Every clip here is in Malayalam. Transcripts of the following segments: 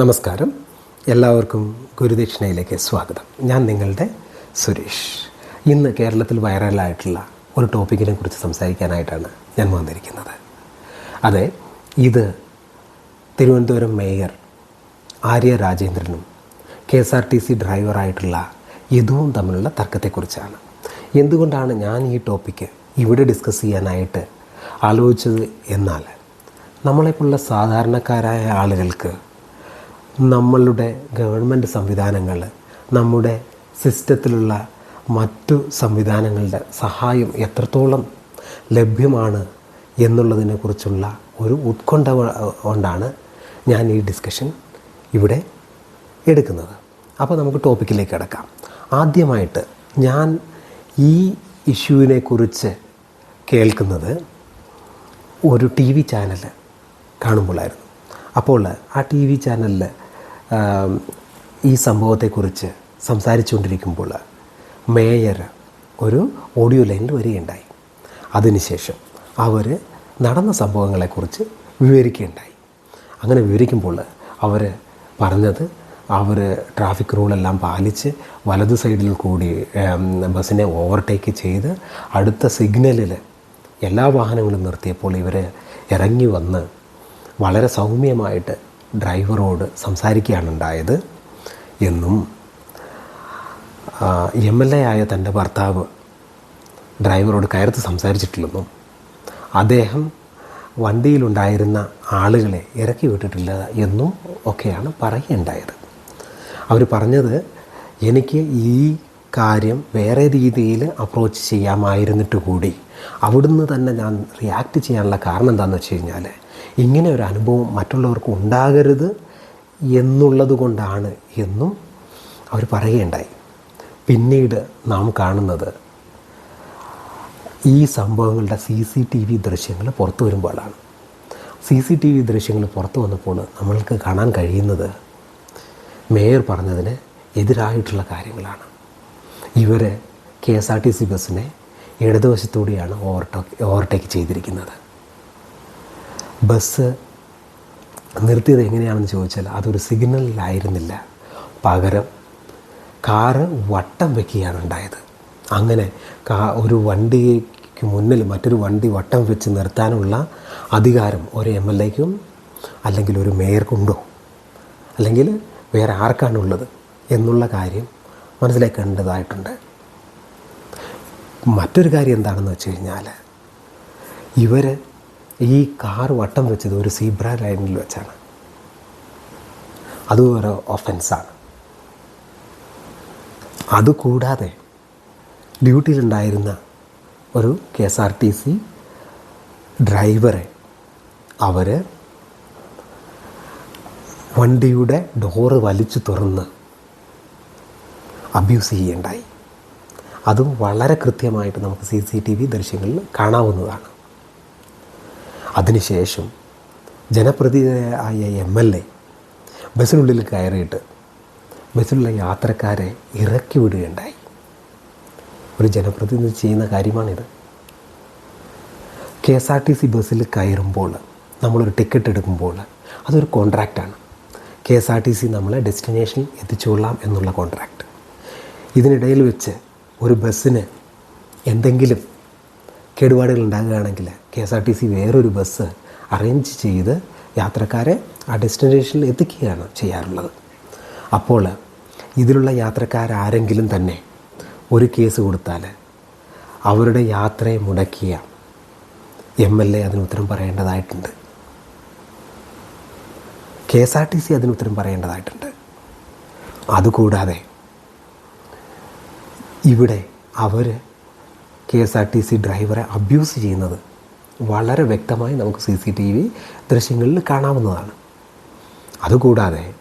നമസ്കാരം. എല്ലാവർക്കും ഗുരുദക്ഷിണയിലേക്ക് സ്വാഗതം. ഞാൻ നിങ്ങളുടെ സുരേഷ്. ഇന്ന് കേരളത്തിൽ വൈറലായിട്ടുള്ള ഒരു ടോപ്പിക്കിനെ കുറിച്ച് സംസാരിക്കാനായിട്ടാണ് ഞാൻ വന്നിരിക്കുന്നത്. അതെ ഇത് Thiruvananthapuram mayor Arya രാജേന്ദ്രനും K S R T C ഡ്രൈവറായിട്ടുള്ള യദുവും തമ്മിലുള്ള തർക്കത്തെക്കുറിച്ചാണ്. എന്തുകൊണ്ടാണ് ഞാൻ ഈ ടോപ്പിക്ക് ഇവിടെ ഡിസ്കസ് ചെയ്യാനായിട്ട് ആലോചിച്ചത് എന്നാൽ നമ്മളെപ്പോലുള്ള സാധാരണക്കാരായ ആളുകൾക്ക് നമ്മളുടെ ഗവൺമെന്റ് സംവിധാനങ്ങൾ നമ്മുടെ സിസ്റ്റത്തിലുള്ള മറ്റു സംവിധാനങ്ങളുടെ സഹായം എത്രത്തോളം ലഭ്യമാണ് എന്നുള്ളതിനെക്കുറിച്ചുള്ള ഒരു ഉത്കണ്ഠ കൊണ്ടാണ് ഞാൻ ഈ ഡിസ്കഷൻ ഇവിടെ എടുക്കുന്നത്. അപ്പോൾ നമുക്ക് ടോപ്പിക്കിലേക്ക് കിടക്കാം. ആദ്യമായിട്ട് ഞാൻ ഈ ഇഷ്യൂവിനെ കുറിച്ച് കേൾക്കുന്നത് ഒരു ടി വി ചാനൽ കാണുമ്പോഴായിരുന്നു അപ്പോൾ ആ ടി വി ചാനലിൽ ഈ സംഭവത്തെക്കുറിച്ച് സംസാരിച്ചുകൊണ്ടിരിക്കുമ്പോൾ മേയർ ഒരു ഓഡിയോ ലൈനിൽ വരികയുണ്ടായി. അതിനുശേഷം അവർ നടന്ന സംഭവങ്ങളെക്കുറിച്ച് വിവരിക്കുകയുണ്ടായി. അങ്ങനെ വിവരിക്കുമ്പോൾ അവർ പറഞ്ഞത് അവർ ട്രാഫിക് റൂളെല്ലാം പാലിച്ച് വലതു സൈഡിൽ കൂടി ബസ്സിനെ ഓവർടേക്ക് ചെയ്ത് അടുത്ത സിഗ്നലിൽ എല്ലാ വാഹനങ്ങളും നിർത്തിയപ്പോൾ ഇവർ ഇറങ്ങി വന്ന് വളരെ സൗമ്യമായിട്ട് ഡ്രൈവറോട് സംസാരിക്കുകയാണ് ഉണ്ടായത് എന്നും എം എൽ എ ആയ തന്റെ ഭർത്താവ് ഡ്രൈവറോട് കയർത്ത് സംസാരിച്ചിട്ടില്ലെന്നും അദ്ദേഹം വണ്ടിയിലുണ്ടായിരുന്ന ആളുകളെ ഇറക്കി വിട്ടിട്ടില്ല എന്നും ഒക്കെയാണ് പറയുകയുണ്ടായത്. അവർ പറഞ്ഞത് എനിക്ക് ഈ കാര്യം വേറെ രീതിയിൽ അപ്രോച്ച് ചെയ്യാമായിരുന്നിട്ട് കൂടി അവിടുന്ന് തന്നെ ഞാൻ റിയാക്ട് ചെയ്യാനുള്ള കാരണം എന്താണെന്ന് വെച്ച് കഴിഞ്ഞാൽ ഇങ്ങനെ ഒരു അനുഭവം മറ്റുള്ളവർക്ക് ഉണ്ടാകരുത് എന്നുള്ളത് കൊണ്ടാണ് എന്നും അവർ പറയുകയുണ്ടായി. പിന്നീട് നാം കാണുന്നത് ഈ സംഭവങ്ങളുടെ സി സി ടി വി ദൃശ്യങ്ങൾ പുറത്തു വരുമ്പോഴാണ്. സി സി ടി വി ദൃശ്യങ്ങൾ പുറത്തു വന്നപ്പോൾ നമ്മൾക്ക് കാണാൻ കഴിയുന്നത് മേയർ പറഞ്ഞതിന് എതിരായിട്ടുള്ള കാര്യങ്ങളാണ്. ഇവർ K S R T C ബസ്സിനെ ഇടതുവശത്തൂടെയാണ് ഓവർടേക്ക് ഓവർടേക്ക് ചെയ്തിരിക്കുന്നത്. ബസ് നിർത്തിയത് എങ്ങനെയാണെന്ന് ചോദിച്ചാൽ അതൊരു സിഗ്നലിലായിരുന്നില്ല. പകരം കാറ് വട്ടം വയ്ക്കുകയാണ് ഉണ്ടായത്. അങ്ങനെ കാ ഒരു വണ്ടിക്ക് മുന്നിൽ മറ്റൊരു വണ്ടി വട്ടം വെച്ച് നിർത്താനുള്ള അധികാരം ഒരു എം എൽ എക്കും അല്ലെങ്കിൽ ഒരു മേയർക്കുണ്ടോ? അല്ലെങ്കിൽ വേറെ ആർക്കാണുള്ളത് എന്നുള്ള കാര്യം മനസ്സിലാക്കേണ്ടതായിട്ടുണ്ട്. മറ്റൊരു കാര്യം എന്താണെന്ന് വെച്ച് കഴിഞ്ഞാൽ ഇവർ ഈ കാർ വട്ടം വെച്ചത് ഒരു സീബ്ര ലൈനിൽ വെച്ചാണ്. അതും ഒരു ഒഫൻസാണ് അതുകൂടാതെ ഡ്യൂട്ടിയിലുണ്ടായിരുന്ന ഒരു K S R T C ഡ്രൈവറെ അവർ വണ്ടിയുടെ ഡോറ് വലിച്ചു തുറന്ന് അബ്യൂസ് ചെയ്യുകയുണ്ടായി അതും വളരെ കൃത്യമായിട്ട് നമുക്ക് സി സി ടി വി ദൃശ്യങ്ങളിൽ കാണാവുന്നതാണ്. അതിനുശേഷം ജനപ്രതിനിധിയായ എം എൽ എ ബസ്സിനുള്ളിൽ കയറിയിട്ട് ബസ്സിലുള്ള യാത്രക്കാരെ ഇറക്കി വിടുകയുണ്ടായി. ഒരു ജനപ്രതിനിധി ചെയ്യുന്ന കാര്യമാണിത്. K S R T C ബസ്സിൽ കയറുമ്പോൾ നമ്മളൊരു ടിക്കറ്റ് എടുക്കുമ്പോൾ അതൊരു കോൺട്രാക്റ്റാണ്. K S R T C നമ്മളെ ഡെസ്റ്റിനേഷൻ എത്തിച്ചുകൊള്ളാം എന്നുള്ള കോൺട്രാക്റ്റ് ഇതിനിടയിൽ വെച്ച് ഒരു ബസ്സിന് എന്തെങ്കിലും കേടുപാടുകൾ ഉണ്ടാകുകയാണെങ്കിൽ K S R T C വേറൊരു ബസ് അറേഞ്ച് ചെയ്ത് യാത്രക്കാരെ ആ ഡെസ്റ്റിനേഷനിൽ എത്തിക്കുകയാണ് ചെയ്യാറുള്ളത്. അപ്പോൾ ഇതിലുള്ള യാത്രക്കാരാരെങ്കിലും തന്നെ ഒരു കേസ് കൊടുത്താൽ അവരുടെ യാത്രയെ മുടക്കിയ എം എൽ എ അതിന് ഉത്തരം പറയേണ്ടതായിട്ടുണ്ട്. K S R T C അതിന് ഉത്തരം പറയേണ്ടതായിട്ടുണ്ട്. അതുകൂടാതെ ഇവിടെ അവർ K S R T C ഡ്രൈവറെ അബ്യൂസ് ചെയ്യുന്നത് വളരെ വ്യക്തമായി നമുക്ക് സി സി ടി വി ദൃശ്യങ്ങളിൽ കാണാവുന്നതാണ്. അതുകൂടാതെ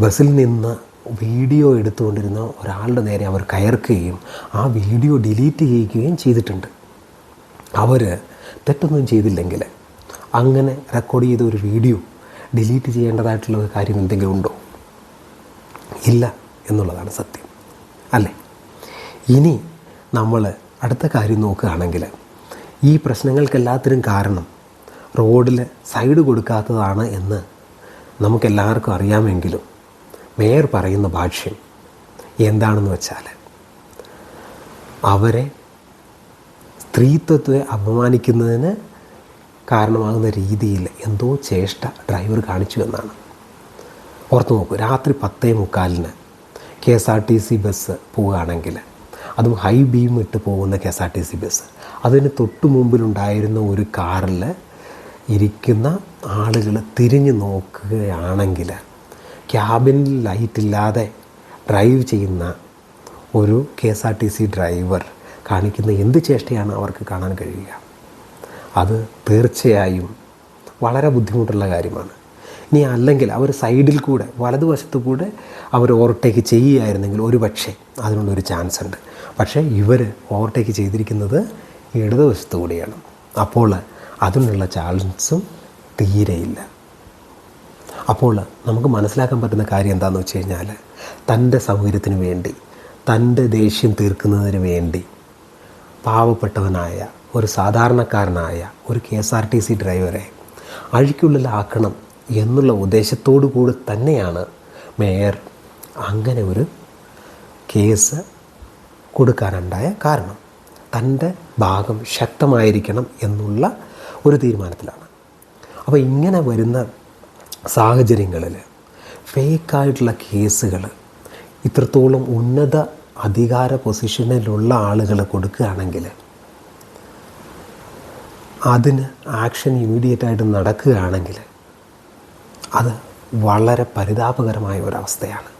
ബസ്സിൽ നിന്ന് വീഡിയോ എടുത്തുകൊണ്ടിരുന്ന ഒരാളുടെ നേരെ അവർ കയർക്കുകയും ആ വീഡിയോ ഡിലീറ്റ് ചെയ്യുകയും ചെയ്തിട്ടുണ്ട്. അവർ തെറ്റൊന്നും ചെയ്തില്ലെങ്കിൽ അങ്ങനെ റെക്കോർഡ് ചെയ്ത ഒരു വീഡിയോ ഡിലീറ്റ് ചെയ്യേണ്ടതായിട്ടുള്ള ഒരു കാര്യം എന്തെങ്കിലും ഉണ്ടോ? ഇല്ല എന്നുള്ളതാണ് സത്യം. അല്ലേ? ഇനി നമ്മൾ അടുത്ത കാര്യം നോക്കുകയാണെങ്കിൽ ഈ പ്രശ്നങ്ങൾക്കെല്ലാത്തിനും കാരണം റോഡിൽ സൈഡ് കൊടുക്കാത്തതാണ് എന്ന് നമുക്കെല്ലാവർക്കും അറിയാമെങ്കിലും മേയർ പറയുന്ന ഭാഷ്യം എന്താണെന്ന് വെച്ചാൽ അവരെ സ്ത്രീത്വത്തെ അപമാനിക്കുന്നതിന് കാരണമാകുന്ന രീതിയിൽ എന്തോ ചേഷ്ട ഡ്രൈവർ കാണിച്ചു എന്നാണ്. ഓർത്ത് നോക്കൂ രാത്രി പത്തേ മുക്കാലിന് K S R T C bus പോവുകയാണെങ്കിൽ അതും ഹൈ ബീം ഇട്ട് പോകുന്ന K S R T C bus. അതിന് തൊട്ട് മുമ്പിലുണ്ടായിരുന്ന ഒരു കാറിൽ ഇരിക്കുന്ന ആളുകൾ തിരിഞ്ഞു നോക്കുകയാണെങ്കിൽ ക്യാബിനിൽ ലൈറ്റില്ലാതെ ഡ്രൈവ് ചെയ്യുന്ന ഒരു K S R T C driver കാണിക്കുന്ന എന്ത് ചേഷ്ടയാണ് അവർക്ക് കാണാൻ കഴിയുക? അത് തീർച്ചയായും വളരെ ബുദ്ധിമുട്ടുള്ള കാര്യമാണ്. ഇനി അല്ലെങ്കിൽ അവർ സൈഡിൽ കൂടെ വലതുവശത്തു കൂടെ അവർ ഓവർടേക്ക് ചെയ്യുകയായിരുന്നെങ്കിൽ ഒരു പക്ഷേ അതിനുള്ളൊരു ചാൻസ് ഉണ്ട്. പക്ഷേ ഇവർ ഓവർടേക്ക് ചെയ്തിരിക്കുന്നത് ഇടതുവശത്ത് കൂടിയാണ് അപ്പോൾ അതിനുള്ള ചാൻസും തീരെയില്ല. അപ്പോൾ നമുക്ക് മനസ്സിലാക്കാൻ പറ്റുന്ന കാര്യം എന്താണെന്ന് വെച്ച് കഴിഞ്ഞാൽ തന്റെ സൗകര്യത്തിന് വേണ്ടി തന്റെ ദേഷ്യം തീർക്കുന്നതിന് വേണ്ടി പാവപ്പെട്ടവനായ ഒരു സാധാരണക്കാരനായ ഒരു K S R T C ഡ്രൈവറെ അഴിക്കുള്ളിലാക്കണം എന്നുള്ള ഉദ്ദേശത്തോടു കൂടി തന്നെയാണ് മേയർ അങ്ങനെ ഒരു കേസ് കൊടുക്കാനുണ്ടായ കാരണം. തന്റെ ഭാഗം ശക്തമായിരിക്കണം എന്നുള്ള ഒരു തീരുമാനത്തിലാണ്. അപ്പോൾ ഇങ്ങനെ വരുന്ന സാഹചര്യങ്ങളിൽ ഫേക്കായിട്ടുള്ള കേസുകൾ ഇത്രത്തോളം ഉന്നത അധികാര പൊസിഷനിലുള്ള ആളുകൾ കൊടുക്കുകയാണെങ്കിൽ അതിന് ആക്ഷൻ ഇമ്മീഡിയറ്റ് ആയിട്ട് നടക്കുകയാണെങ്കിൽ അത് വളരെ പരിതാപകരമായ ഒരവസ്ഥയാണ്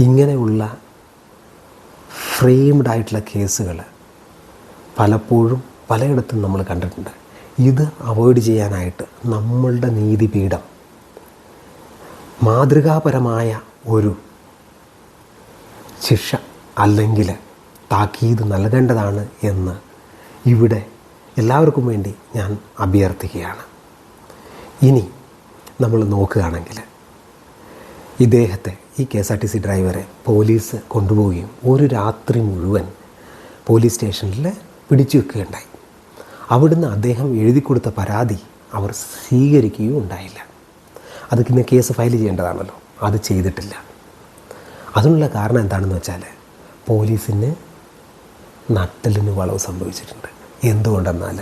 ഇങ്ങനെയുള്ള ഫ്രെയിംഡ് ആയിട്ടുള്ള കേസുകൾ പലപ്പോഴും പലയിടത്തും നമ്മൾ കണ്ടിട്ടുണ്ട്. ഇത് അവോയ്ഡ് ചെയ്യാനായിട്ട് നമ്മളുടെ നീതിപീഠം മാതൃകാപരമായ ഒരു ശിക്ഷ അല്ലെങ്കിൽ താക്കീത് നൽകേണ്ടതാണ് എന്ന് ഇവിടെ എല്ലാവർക്കും വേണ്ടി ഞാൻ അഭ്യർത്ഥിക്കുകയാണ്. ഇനി നമ്മൾ നോക്കുകയാണെങ്കിൽ ഇദ്ദേഹത്തെ ഈ K S R T C ഡ്രൈവറെ പോലീസ് കൊണ്ടുപോവുകയും ഒരു രാത്രി മുഴുവൻ പോലീസ് സ്റ്റേഷനിൽ പിടിച്ചു വെക്കുകയുണ്ടായി. അവിടുന്ന് അദ്ദേഹം എഴുതി കൊടുത്ത പരാതി അവർ സ്വീകരിക്കുകയും ഉണ്ടായില്ല. അത് പിന്നെ കേസ് ഫയൽ ചെയ്യേണ്ടതാണല്ലോ. അത് ചെയ്തിട്ടില്ല. അതിനുള്ള കാരണം എന്താണെന്ന് വെച്ചാൽ പോലീസിന് നട്ടലിന് വളവ് സംഭവിച്ചിട്ടുണ്ട്. എന്തുകൊണ്ടെന്നാൽ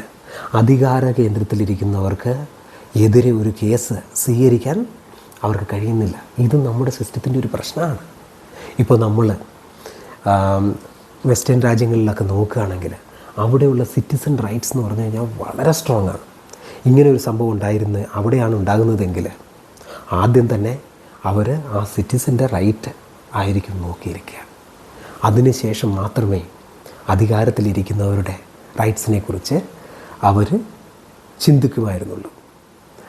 അധികാര കേന്ദ്രത്തിലിരിക്കുന്നവർക്ക് എതിരെ ഒരു കേസ് സ്വീകരിക്കാൻ അവർക്ക് കഴിയുന്നില്ല. ഇത് നമ്മുടെ സിസ്റ്റത്തിന്റെ ഒരു പ്രശ്നമാണ്. ഇപ്പോൾ നമ്മൾ വെസ്റ്റേൺ രാജ്യങ്ങളിലൊക്കെ നോക്കുകയാണെങ്കിൽ അവിടെയുള്ള സിറ്റിസൺ റൈറ്റ്സ് എന്ന് പറഞ്ഞു കഴിഞ്ഞാൽ വളരെ സ്ട്രോങ് ആണ്. ഇങ്ങനെ ഒരു സംഭവം ഉണ്ടായിരുന്നു അവിടെയാണ് ഉണ്ടാകുന്നതെങ്കിൽ ആദ്യം തന്നെ അവർ ആ സിറ്റിസന്റെ റൈറ്റ് ആയിരിക്കും നോക്കിയിരിക്കുക. അതിനുശേഷം മാത്രമേ അധികാരത്തിലിരിക്കുന്നവരുടെ റൈറ്റ്സിനെ കുറിച്ച് അവർ ചിന്തിക്കുമായിരുന്നുള്ളൂ.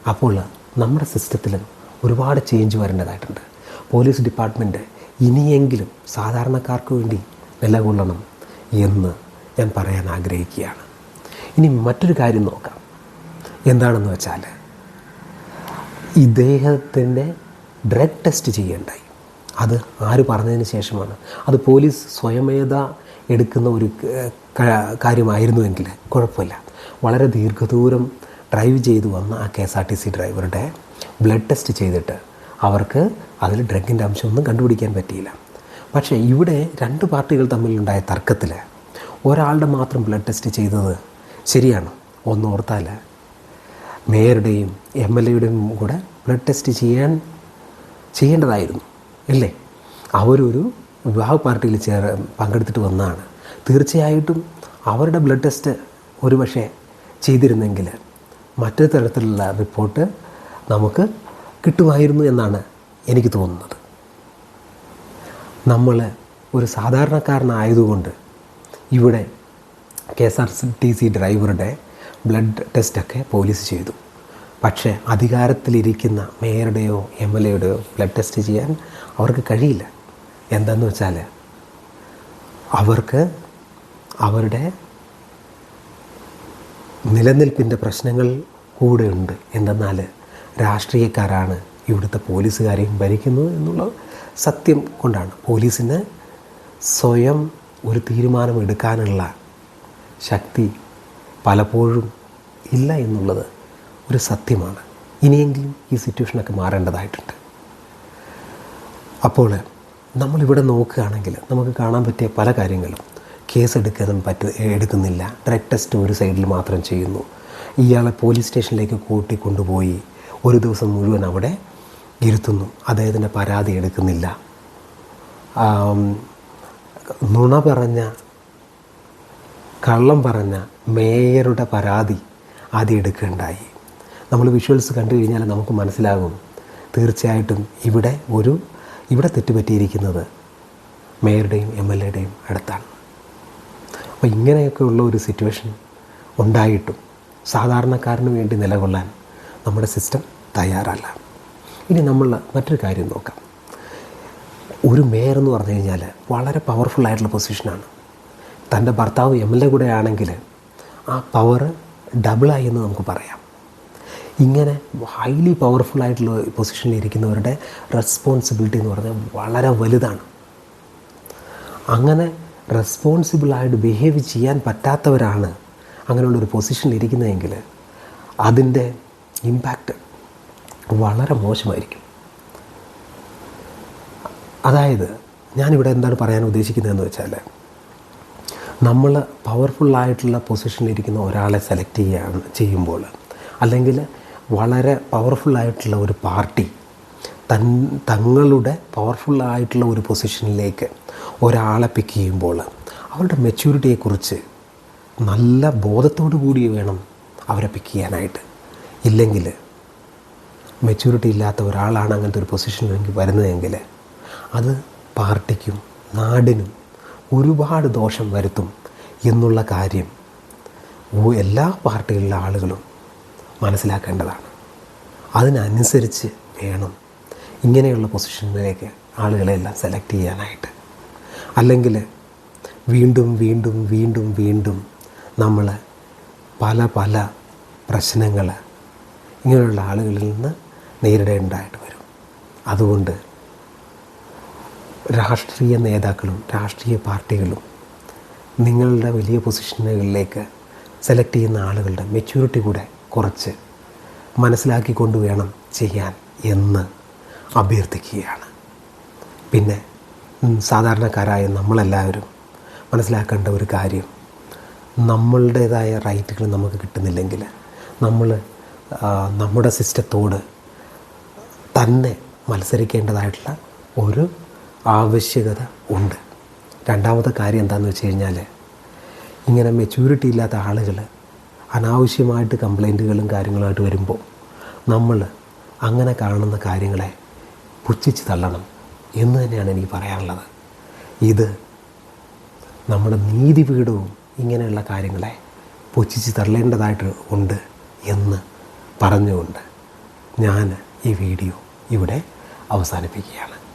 അപ്പോൾ നമ്മുടെ സിസ്റ്റത്തിലും ഒരുപാട് ചേഞ്ച് വരേണ്ടതായിട്ടുണ്ട്. പോലീസ് ഡിപ്പാർട്ട്മെന്റ് ഇനിയെങ്കിലും സാധാരണക്കാർക്ക് വേണ്ടി നിലകൊള്ളണം എന്ന് ഞാൻ പറയാൻ ആഗ്രഹിക്കുകയാണ്. ഇനി മറ്റൊരു കാര്യം നോക്കാം. എന്താണെന്ന് വെച്ചാൽ ഇദ്ദേഹത്തിന്റെ ഡ്രഗ് ടെസ്റ്റ് ചെയ്യേണ്ടായി. അത് ആര് പറഞ്ഞതിന് ശേഷമാണ്. അത് പോലീസ് സ്വയമേത എടുക്കുന്ന ഒരു കാര്യമായിരുന്നുവെങ്കിൽ കുഴപ്പമില്ല. വളരെ ദീർഘദൂരം ഡ്രൈവ് ചെയ്തു വന്ന ആ K S R T C ഡ്രൈവറുടെ ബ്ലഡ് ടെസ്റ്റ് ചെയ്തിട്ട് അവർക്ക് അതിൽ ഡ്രഗിന്റെ അംശമൊന്നും കണ്ടുപിടിക്കാൻ പറ്റിയില്ല. പക്ഷേ ഇവിടെ രണ്ട് പാർട്ടികൾ തമ്മിലുണ്ടായ തർക്കത്തിൽ ഒരാളുടെ മാത്രം ബ്ലഡ് ടെസ്റ്റ് ചെയ്തത് ശരിയാണ്. ഒന്നോർത്താൽ മേയറുടെയും എം എൽ എയുടെയും കൂടെ ബ്ലഡ് ടെസ്റ്റ് ചെയ്യാൻ ചെയ്യേണ്ടതായിരുന്നു. അല്ലേ അവരൊരു വിവാഹ പാർട്ടിയിൽ ചേർ പങ്കെടുത്തിട്ട് വന്നതാണ് തീർച്ചയായിട്ടും അവരുടെ ബ്ലഡ് ടെസ്റ്റ് ഒരുപക്ഷെ ചെയ്തിരുന്നെങ്കിൽ മറ്റൊരു തരത്തിലുള്ള റിപ്പോർട്ട് നമുക്ക് കിട്ടുമായിരുന്നു എന്നാണ് എനിക്ക് തോന്നുന്നത്. നമ്മൾ ഒരു സാധാരണക്കാരനായതുകൊണ്ട് ഇവിടെ K S R T C ഡ്രൈവറുടെ ബ്ലഡ് ടെസ്റ്റൊക്കെ പോലീസ് ചെയ്തു. പക്ഷേ അധികാരത്തിലിരിക്കുന്ന മേയറുടെയോ എം എൽ എയുടെയോ ബ്ലഡ് ടെസ്റ്റ് ചെയ്യാൻ അവർക്ക് കഴിയില്ല. എന്താണെന്ന് വെച്ചാൽ അവർക്ക് അവരുടെ നിലനിൽപ്പിന്റെ പ്രശ്നങ്ങൾ കൂടെ ഉണ്ട്. എന്തെന്നാൽ രാഷ്ട്രീയക്കാരാണ് ഇവിടുത്തെ പോലീസുകാരെയും ഭരിക്കുന്നത് എന്നുള്ള സത്യം കൊണ്ടാണ്. പോലീസിന് സ്വയം ഒരു തീരുമാനം എടുക്കാനുള്ള ശക്തി പലപ്പോഴും ഇല്ല എന്നുള്ളത് ഒരു സത്യമാണ്. ഇനിയെങ്കിലും ഈ സിറ്റുവേഷനൊക്കെ മാറേണ്ടതായിട്ടുണ്ട്. അപ്പോൾ നമ്മളിവിടെ നോക്കുകയാണെങ്കിൽ നമുക്ക് കാണാൻ പറ്റിയ പല കാര്യങ്ങളും. കേസ് എടുക്കാനും പറ്റ എടുക്കുന്നില്ല. ഡ്രഗ് ടെസ്റ്റ് ഒരു സൈഡിൽ മാത്രം ചെയ്യുന്നു. ഇയാളെ പോലീസ് സ്റ്റേഷനിലേക്ക് കൂട്ടി കൊണ്ടുപോയി ഒരു ദിവസം മുഴുവൻ അവിടെ ഇരുത്തുന്നു. അദ്ദേഹത്തിന്റെ പരാതി എടുക്കുന്നില്ല. നുണ പറഞ്ഞ കള്ളം പറഞ്ഞ മേയറുടെ പരാതി ആദ്യം എടുക്കുകയുണ്ടായി. നമ്മൾ വിഷ്വൽസ് കണ്ടു കഴിഞ്ഞാൽ നമുക്ക് മനസ്സിലാകും. തീർച്ചയായിട്ടും ഇവിടെ ഒരു ഇവിടെ തെറ്റുപറ്റിയിരിക്കുന്നത് മേയറുടെയും എം എൽ എയുടെയും അടുത്താണ്. അപ്പോൾ ഇങ്ങനെയൊക്കെയുള്ള ഒരു സിറ്റുവേഷൻ ഉണ്ടായിട്ടും സാധാരണക്കാരന് വേണ്ടി നിലകൊള്ളാൻ നമ്മുടെ സിസ്റ്റം തയ്യാറല്ല. ഇനി നമ്മൾ മറ്റൊരു കാര്യം നോക്കാം. ഒരു മേയർ എന്ന് പറഞ്ഞു കഴിഞ്ഞാൽ വളരെ പവർഫുൾ ആയിട്ടുള്ള പൊസിഷനാണ് തന്റെ ഭർത്താവ് എം എൽ എ കൂടെ ആണെങ്കിൽ ആ പവർ ഡബിളായി എന്ന് നമുക്ക് പറയാം. ഇങ്ങനെ ഹൈലി പവർഫുൾ ആയിട്ടുള്ള പൊസിഷനിൽ ഇരിക്കുന്നവരുടെ റെസ്പോൺസിബിലിറ്റി എന്ന് പറഞ്ഞാൽ വളരെ വലുതാണ്. അങ്ങനെ റെസ്പോൺസിബിളായിട്ട് ബിഹേവ് ചെയ്യാൻ പറ്റാത്തവരാണ് അങ്ങനെയുള്ളൊരു പൊസിഷനിൽ ഇരിക്കുന്നതെങ്കിൽ അതിന്റെ ഇമ്പാക്റ്റ് വളരെ മോശമായിരിക്കും. അതായത് ഞാനിവിടെ എന്താണ് പറയാൻ ഉദ്ദേശിക്കുന്നതെന്ന് വെച്ചാൽ നമ്മൾ പവർഫുള്ളായിട്ടുള്ള പൊസിഷനിലിരിക്കുന്ന ഒരാളെ സെലക്ട് ചെയ്യുകയാണ് ചെയ്യുമ്പോൾ അല്ലെങ്കിൽ വളരെ പവർഫുള്ളായിട്ടുള്ള ഒരു പാർട്ടി തൻ തങ്ങളുടെ പവർഫുള്ളായിട്ടുള്ള ഒരു പൊസിഷനിലേക്ക് ഒരാളെ പിക്ക് ചെയ്യുമ്പോൾ അവരുടെ മെച്യൂരിറ്റിയെക്കുറിച്ച് നല്ല ബോധത്തോടു കൂടി വേണം അവരെ പിക്ക് ചെയ്യാനായിട്ട്. ഇല്ലെങ്കിൽ മെച്യൂരിറ്റി ഇല്ലാത്ത ഒരാളാണ് അങ്ങനത്തെ ഒരു പൊസിഷനിലേക്ക് വരുന്നതെങ്കിൽ അത് പാർട്ടിക്കും നാടിനും ഒരുപാട് ദോഷം വരുത്തും എന്നുള്ള കാര്യം എല്ലാ പാർട്ടികളിലെ ആളുകളും മനസ്സിലാക്കേണ്ടതാണ്. അതിനനുസരിച്ച് വേണം ഇങ്ങനെയുള്ള പൊസിഷനിലേക്ക് ആളുകളെല്ലാം സെലക്ട് ചെയ്യാനായിട്ട്. അല്ലെങ്കിൽ വീണ്ടും വീണ്ടും വീണ്ടും വീണ്ടും നമ്മൾ പല പല പ്രശ്നങ്ങൾ ഇങ്ങനെയുള്ള ആളുകളിൽ നിന്ന് നേരിടേണ്ടതായിട്ട് വരും. അതുകൊണ്ട് രാഷ്ട്രീയ നേതാക്കളും രാഷ്ട്രീയ പാർട്ടികളും നിങ്ങളുടെ വലിയ പൊസിഷനുകളിലേക്ക് സെലക്ട് ചെയ്യുന്ന ആളുകളുടെ മെച്യൂരിറ്റി കൂടെ കുറച്ച് മനസ്സിലാക്കിക്കൊണ്ട് വേണം ചെയ്യാൻ എന്ന് അഭ്യർത്ഥിക്കുകയാണ്. പിന്നെ സാധാരണക്കാരായ നമ്മളെല്ലാവരും മനസ്സിലാക്കേണ്ട ഒരു കാര്യം നമ്മളുടേതായ റൈറ്റുകൾ നമുക്ക് കിട്ടുന്നില്ലെങ്കിൽ നമ്മൾ നമ്മുടെ സിസ്റ്റത്തോട് തന്നെ മത്സരിക്കേണ്ടതായിട്ടുള്ള ഒരു ആവശ്യകത ഉണ്ട്. രണ്ടാമത്തെ കാര്യം എന്താണെന്ന് വെച്ച് കഴിഞ്ഞാൽ ഇങ്ങനെ മെച്യൂരിറ്റി ഇല്ലാത്ത ആളുകൾ അനാവശ്യമായിട്ട് കംപ്ലൈന്റുകളും കാര്യങ്ങളുമായിട്ട് വരുമ്പോൾ നമ്മൾ അങ്ങനെ കാണുന്ന കാര്യങ്ങളെ പുച്ഛിച്ച് തള്ളണം എന്ന് തന്നെയാണ് എനിക്ക് പറയാനുള്ളത്. ഇത് നമ്മുടെ നീതിപീഠവും ഇങ്ങനെയുള്ള കാര്യങ്ങളെ പുച്ഛിച്ച് തള്ളേണ്ടതായിട്ട് ഉണ്ട് എന്ന് പറഞ്ഞുകൊണ്ട് ഞാൻ ഈ വീഡിയോ ഇവിടെ അവസാനിപ്പിക്കുകയാണ്.